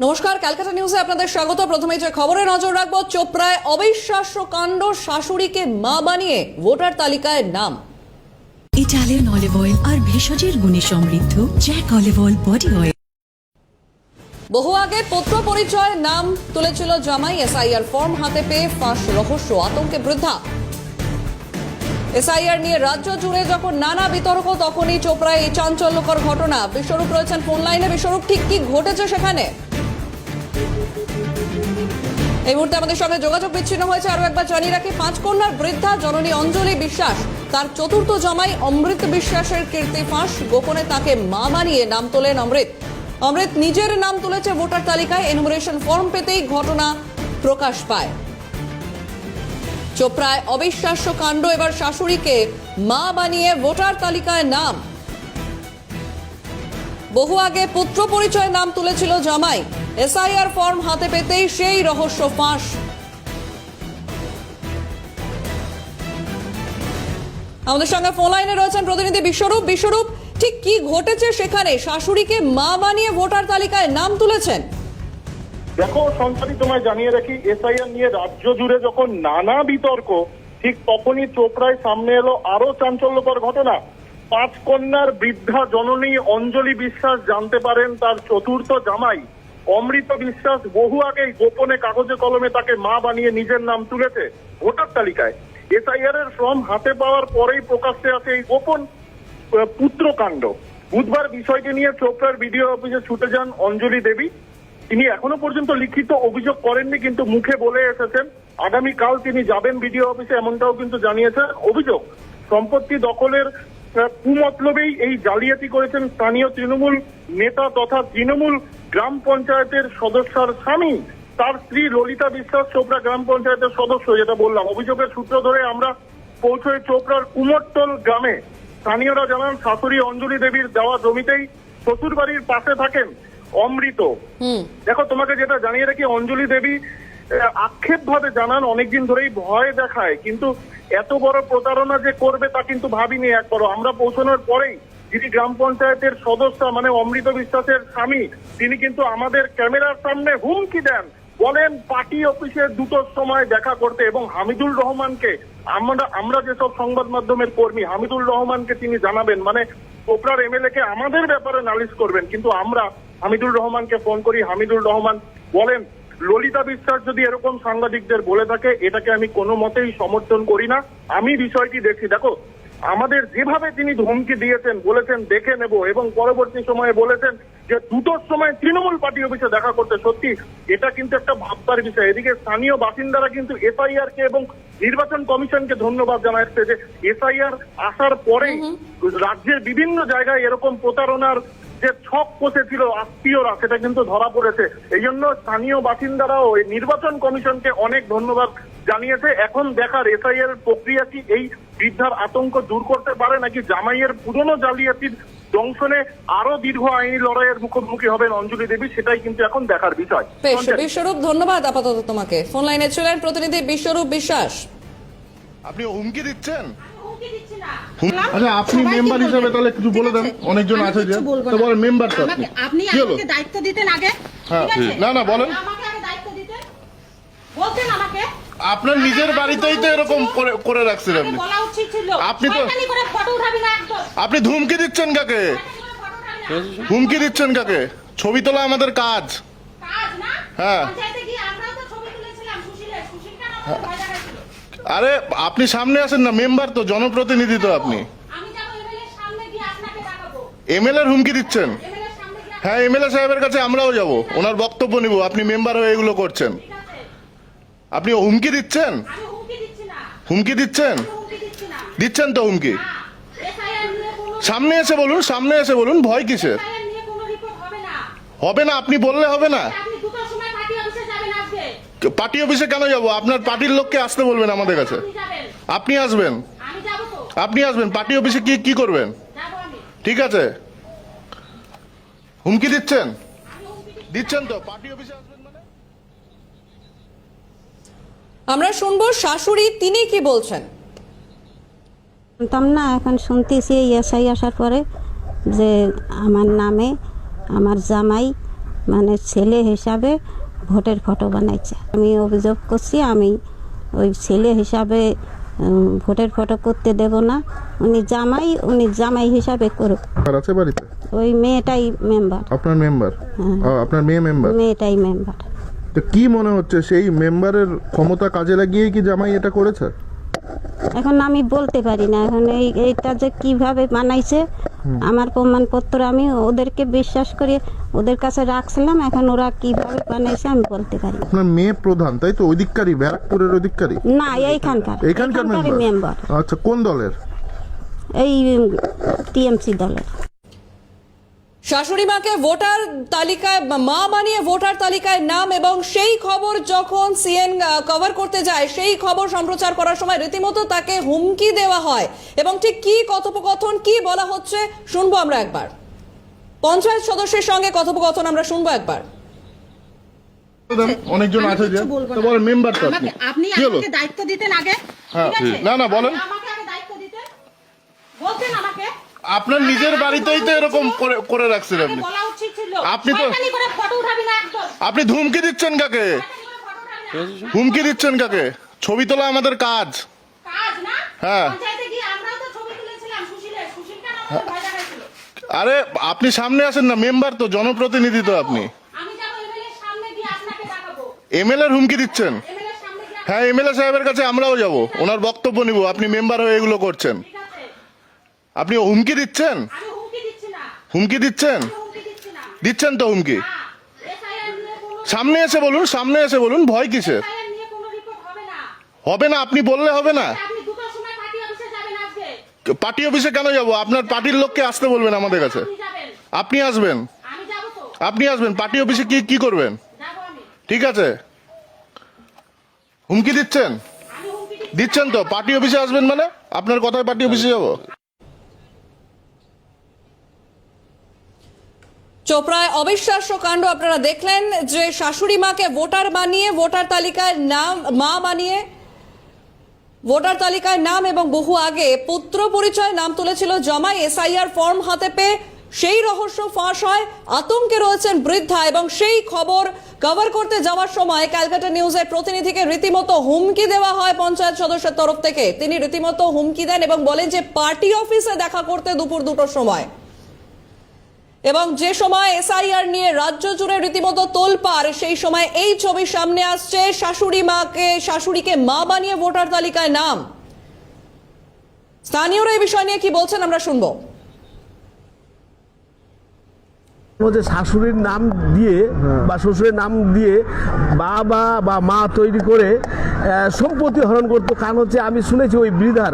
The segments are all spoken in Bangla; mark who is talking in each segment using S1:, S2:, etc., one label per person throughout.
S1: নমস্কার ক্যালকাটা নিউজে আপনাদের স্বাগত। প্রথমে যে খবরে নজর রাখব চোপড়ায় অবিশ্বাস্য কাণ্ড শাশুড়িকে মা বানিয়ে ভোটার তালিকায় নাম।
S2: ইটালিয়ান অলিভ অয়েল আর ভেষজের গুণে সমৃদ্ধ Jack olive oil body oil.
S1: বহু আগে পত্র পরিচয় নাম তুলেছিল জামাই। এসআইআর ফর্ম হাতে পেয়ে ফাঁস রহস্য আতঙ্কে বৃদ্ধা। এসআইআর নিয়ে রাজ্য জুড়ে যখন নানা বিতর্ক তখনই চোপড়ায় এই চাঞ্চল্যকর ঘটনা। বিশ্বরূপ রয়েছেন ফোন লাইনে। বিশ্বরূপ ঠিক কি ঘটেছে সেখানে? এই মুহূর্তে আমাদের সঙ্গে যোগাযোগ বিচ্ছিন্ন হয়েছে। আরও একবার জানিয়ে রাখি পাঁচ কন্যার বৃদ্ধা জননী অঞ্জলি বিশ্বাস, তার চতুর্থ জমাই অমৃত বিশ্বাসের কীর্তি ফাঁস। গোপনে তাকে মা বানিয়ে নাম তোলেন অমৃত। অমৃত নিজের নাম তুলেছে ভোটার তালিকায় এনুমারেশন ফর্ম পেতেই ঘটনা প্রকাশ পায়। চোপড়ায় অবিশ্বাস্য কাণ্ড, এবার শাশুড়িকে মা বানিয়ে ভোটার তালিকায় নাম। বহু আগে পুত্র পরিচয় নাম তুলেছিল জামাই। এসআইআর ফর্ম হাতে পেতেই সেই রহস্য ফাঁস। আমাদের সঙ্গে ফোন লাইনে রয়েছেন প্রতিনিধি বিশ্বরূপ। বিশ্বরূপ, ঠিক কি ঘটেছে সেখানে? শাশুড়িকে মা বানিয়ে ভোটার তালিকায় নাম তুলেছেন।
S3: দেখো, সঞ্চারী তোমায় জানিয়ে রাখি এসআইআর নিয়ে রাজ্য জুড়ে যখন নানা বিতর্ক, ঠিক তখনই চোপড়ায় সামনে এলো আরও চাঞ্চল্যকর ঘটনা। পাঁচ কন্যার বৃদ্ধা জননী অঞ্জলি বিশ্বাস জানতে পারেন তার চতুর্থ জামাই। অমৃত বিশ্বাস বহু আগেই গোপনে কাগজে কলমে তাকে মা বানিয়ে নিজের নাম তুলেছে ভোটার তালিকায়। এসআইআর এর ফর্ম হাতে পাওয়ার পরেই প্রকাশ্যে আসে এই গোপন পুত্রকাণ্ড বুধবার বিষয়টি নিয়ে চোপড়ার বিডিও অফিসে ছুটে যান অঞ্জলি দেবী। তিনি এখনও পর্যন্ত লিখিত অভিযোগ করেননি, কিন্তু মুখে বলে এসেছেন আগামী কাল তিনি যাবেন বিডিও অফিসে এমনটাও কিন্তু জানিয়েছেন। অভিযোগ, সম্পত্তি দখলের কুমতলবেই এই জালিয়াতি করেছেন স্থানীয় তৃণমূল নেতা তথা তৃণমূল গ্রাম পঞ্চায়েতের সদস্যর স্বামী তার স্ত্রী ললিতা বিশ্বাস চোপড়া গ্রাম পঞ্চায়েতের সদস্য যেটা বললাম। অভিযোগের সূত্র ধরে আমরা পৌঁছই চোপড়ার কুমোরটল গ্রামে। স্থানীয়রা জানান শাশুড়ি অঞ্জলি দেবীর দেওয়া জমিতেই শ্বশুর বাড়ির পাশে থাকেন অমৃত।
S1: হুম।
S3: দেখো তোমাকে যেটা জানিয়ে রাখি অঞ্জলি দেবী আক্ষেপ ভাবে জানান অনেকদিন ধরেই ভয় দেখায়। কিন্তু এত বড় প্রতারণা যে করবে তা কিন্তু ভাবিনি একবারও। আমরা পৌঁছানোর পরেই যিনি গ্রাম পঞ্চায়েতের সদস্য মানে অমৃত বিশ্বাসের স্বামী, তিনি কিন্তু আমাদের ক্যামেরার সামনে হুমকি দেন। বলেন, পার্টি অফিসে দুটোর সময় দেখা করতে এবং হামিদুল রহমানকে, আমরা আমরা যেসব সংবাদ মাধ্যমের কর্মী হামিদুল রহমানকে তিনি জানাবেন মানে কোপরার এমএলএ কে আমাদের ব্যাপারে নালিশ করবেন, কিন্তু আমরা হামিদুল রহমানকে ফোন করি হামিদুল রহমান বলেন, ললিতা বিশ্বাস যদি এরকম সাংবাদিকদের বলে থাকে, এটাকে আমি কোনো মতেই সমর্থন করি না। আমি বিষয়টি দেখছি। দেখো আমাদের যেভাবে তিনি ধমকি দিয়েছেন বলেছেন দেখে নেব এবং পরবর্তী সময়ে বলেছেন যে দুটোর সময় তৃণমূল পার্টি অফিসে দেখা করতে। সত্যি এটা কিন্তু একটা ভাববার বিষয়। এদিকে স্থানীয় বাসিন্দারা কিন্তু এফআইআর কে এবং নির্বাচন কমিশনকে ধন্যবাদ জানাচ্ছে যে এফআইআর আসার পরেই রাজ্যের বিভিন্ন জায়গায় এরকম প্রতারণার যে ছক কষেছিল আত্মীয়রা সেটা কিন্তু ধরা পড়েছে। এই জন্য স্থানীয় বাসিন্দারাও নির্বাচন কমিশনকে অনেক ধন্যবাদ জানিয়েছে। এখন দেখার এসআইআর প্রক্রিয়া কি? এই বৃদ্ধার আতঙ্ক দূর করতে পারে নাকি জামাইয়ের পুরনো জালিয়াতির দংশনে আরও দীর্ঘ আইনি লড়াইয়ের মুখোমুখি হবেন অঞ্জলি দেবী? সেটাই কিন্তু এখন দেখার বিষয়।
S1: বেশ বিশ্বরূপ ধন্যবাদ আপাতত তোমাকে। ফোন লাইনে ছিলেন প্রতিনিধি বিশ্বরূপ বিশ্বাস।
S4: আপনি হুমকি দিচ্ছেন?
S5: আচ্ছা আপনি মেম্বার। হিসেবে তাহলে কিছু বলে দেন। অনেকজন আছে যে তো বলেন মেম্বার আপনি
S6: আপনি আমাকে দায়িত্ব দিতেন আগে।
S5: হ্যাঁ,
S6: ঠিক আছে?
S5: না, না, বলেন।
S6: আমাকে আগে দায়িত্ব দিতেন বলতেন আমাকে
S5: আপনার নিজের বাড়িতেই তো এরকম করে- রাখছেন আপনি আপনি তো- আপনি ধুমকি দিচ্ছেন কাকে। হুমকি দিচ্ছেন কাকে? ছবি তোলা আমাদের কাজ। হ্যাঁ।
S6: দেখাচ্ছিল?
S5: আরে আপনি সামনে আসেন না মেম্বার তো জনপ্রতিনিধি তো আপনি এমএলএ এর হুমকি দিচ্ছেন? হ্যাঁ এমএলএ সাহেবের কাছে আমরাও যাব। ওনার বক্তব্য নিব আপনি মেম্বার হয়ে এগুলো করছেন। আপনি হুমকি দিচ্ছেন?
S6: হুমকি
S5: দিচ্ছেন? দিচ্ছেন তো হুমকি? সামনে এসে বলুন সামনে এসে বলুন ভয় কিসের?
S6: হবে না।
S5: আপনি বললে হবে না।
S6: আপনি পার্টি অফিসে
S5: কেন যাব? আপনার পার্টির লোককে আসতে বলবেন আমাদের কাছে।
S6: আপনি
S5: আসবেন। আপনি আসবেন। পার্টি অফিসে কি কি করবেন? ঠিক আছে। হুমকি দিচ্ছেন? দিচ্ছেন তো? পার্টি অফিসে আসবেন মানে
S1: আমরা শুনব শাশুড়ি তিনি কি বলছেন।
S7: জানতাম না এখন শুনতেছি এসআই আসার পরে যে আমার নামে আমার জামাই মানে ছেলে হিসাবে ভোটের ফটো বানাইছে। আমি অভিযোগ করছি আমি ওই ছেলে হিসাবে ভোটের ফটো করতে দেব না উনি জামাই উনি জামাই হিসাবে করুক।
S5: আর আছে বাড়িতে?
S7: ওই মেয়েটাই মেম্বার
S5: আপনার মেম্বার আপনার মেয়ে মেম্বার
S7: মেয়েটাই মেম্বার
S5: তো কি মনে হচ্ছে সেই মেম্বারের ক্ষমতা কাজে লাগিয়ে কি জামাই এটা করেছে?
S7: এখন আমি বলতে পারি না এখন এই এইটা যে কীভাবে বানাইছে আমার প্রমাণপত্র আমি ওদেরকে বিশ্বাস করে ওদের কাছে রাখছিলাম এখন ওরা কীভাবে বানাইছে আমি বলতে পারি।
S5: আপনার মেয়ে প্রধান তাই তো? ওইদিককারই ব্যারাকপুরের ওইদিককারই?
S7: না এইখানকার। মেম্বার
S5: মেম্বার আচ্ছা কোন দলের?
S7: এই টিএমসি দলের।
S1: শাশুড়ি মাকে ভোটার তালিকায় মা বানিয়ে ভোটার তালিকায় নাম এবং সেই খবর যখন সিএন কভার করতে যায় সেই খবর সম্প্রচার করার সময় রীতিমতো তাকে হুমকি দেওয়া হয়। এবং ঠিক কি কথোপকথন কি বলা হচ্ছে শুনব আমরা একবার। পঞ্চায়েত সদস্যের সঙ্গে কথোপকথন আমরা শুনব একবার।
S5: অনেকজন আছে যে মেম্বার আপনি।
S6: দায়িত্ব দিতেন আগে
S5: হ্যাঁ? না, না, বলেন।
S6: আপনি আমাকে আগে দায়িত্ব দিতেন বলতেন আমাকে
S5: আপনার নিজের বাড়িতেই তো এরকম করে করে রাখছেন আপনি। আপনি তো- আপনি ধুমকি দিচ্ছেন কাকে। হুমকি দিচ্ছেন কাকে? ছবি তোলা আমাদের কাজ। হ্যাঁ।
S6: দেখাচ্ছিল?
S5: আরে আপনি সামনে আসেন না মেম্বার তো জনপ্রতিনিধি তো আপনি।
S6: এমএলএ
S5: হুমকি দিচ্ছেন? হ্যাঁ এমএলএ সাহেবের কাছে আমরাও যাব। ওনার বক্তব্য নিব। আপনি মেম্বার হয়ে এগুলো করছেন। আপনি হুমকি দিচ্ছেন?
S6: হুমকি
S5: দিচ্ছেন? দিচ্ছেন তো হুমকি? সামনে এসে বলুন সামনে এসে বলুন ভয় কিসের?
S6: রিপোর্ট হবে না।
S5: আপনি বললে হবে না।
S6: সময় পার্টি অফিসে
S5: কেন যাব? আপনার পার্টির লোককে আসতে বলবেন আমাদের কাছে।
S6: আপনি
S5: আসবেন। আপনি আসবেন পার্টি অফিসে কি কি করবেন? ঠিক আছে। হুমকি দিচ্ছেন? দিচ্ছেন তো? পার্টি অফিসে আসবেন মানে? আপনার কথায় পার্টি অফিসে যাব?
S1: চোপড়ায় অবিশ্বাস্য কাণ্ড আপনারা দেখলেন যে শাশুড়ি মাকে ভোটার বানিয়ে ভোটার তালিকায় নাম, মা বানিয়ে ভোটার তালিকায় নাম এবং বহু আগে পুত্র পরিচয় নাম তুলেছিল জমাই। এসআইআর ফর্ম হাতে পেয়ে সেই রহস্য ফাঁস হয়। আতঙ্কে রয়েছেন বৃদ্ধা এবং সেই খবর কভার করতে যাওয়ার সময় ক্যালকাটা নিউজের প্রতিনিধিকে রীতিমতো হুমকি দেওয়া হয় পঞ্চায়েত সদস্যের তরফ থেকে। তিনি রীতিমতো হুমকি দেন এবং বলেন যে পার্টি অফিসে দেখা করতে দুপুর দুটোর সময়। এবং যে সময় এসআইআর নিয়ে রাজ্য জুড়ে রীতিমতো তোলপাড়, সেই সময় এই ছবি সামনে আসছে। শাশুড়ি মাকে, শাশুড়িকে মা বানিয়ে ভোটার তালিকায় নাম। স্থানীয়রা এই বিষয় নিয়ে কি বলছেন আমরা শুনব।
S8: মধ্যে শাশুড়ির নাম দিয়ে বা শ্বশুরের নাম দিয়ে বাবা বা মা তৈরি করে সম্পত্তি হরণ করতো। কারণ হচ্ছে আমি শুনেছি ওই বৃদ্ধার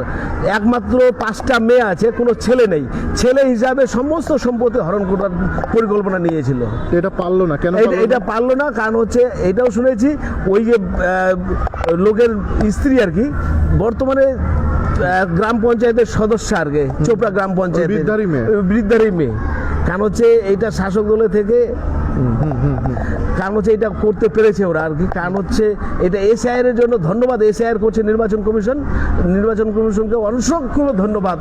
S8: একমাত্র পাঁচটা মেয়ে আছে কোনো ছেলে নেই। ছেলে হিসাবে সমস্ত সম্পত্তি হরণ করার পরিকল্পনা নিয়েছিল।
S5: এটা পারল না কেন
S8: এটা- পারল না? কারণ হচ্ছে এটাও শুনেছি ওই যে লোকের স্ত্রী আর কি বর্তমানে গ্রাম পঞ্চায়েতের সদস্য আর কি চোপড়া গ্রাম পঞ্চায়েত
S5: বৃদ্ধারই মেয়ে।
S8: বৃদ্ধারই মেয়ে। কারণ হচ্ছে এইটা শাসক দলে থেকে, কারণ হচ্ছে এটা করতে পেরেছে ওরা আর কি। কারণ হচ্ছে এটা এসআইআর এর জন্য ধন্যবাদ, এসআইআর করছে নির্বাচন কমিশন। নির্বাচন কমিশনকে অসংখ্য ধন্যবাদ।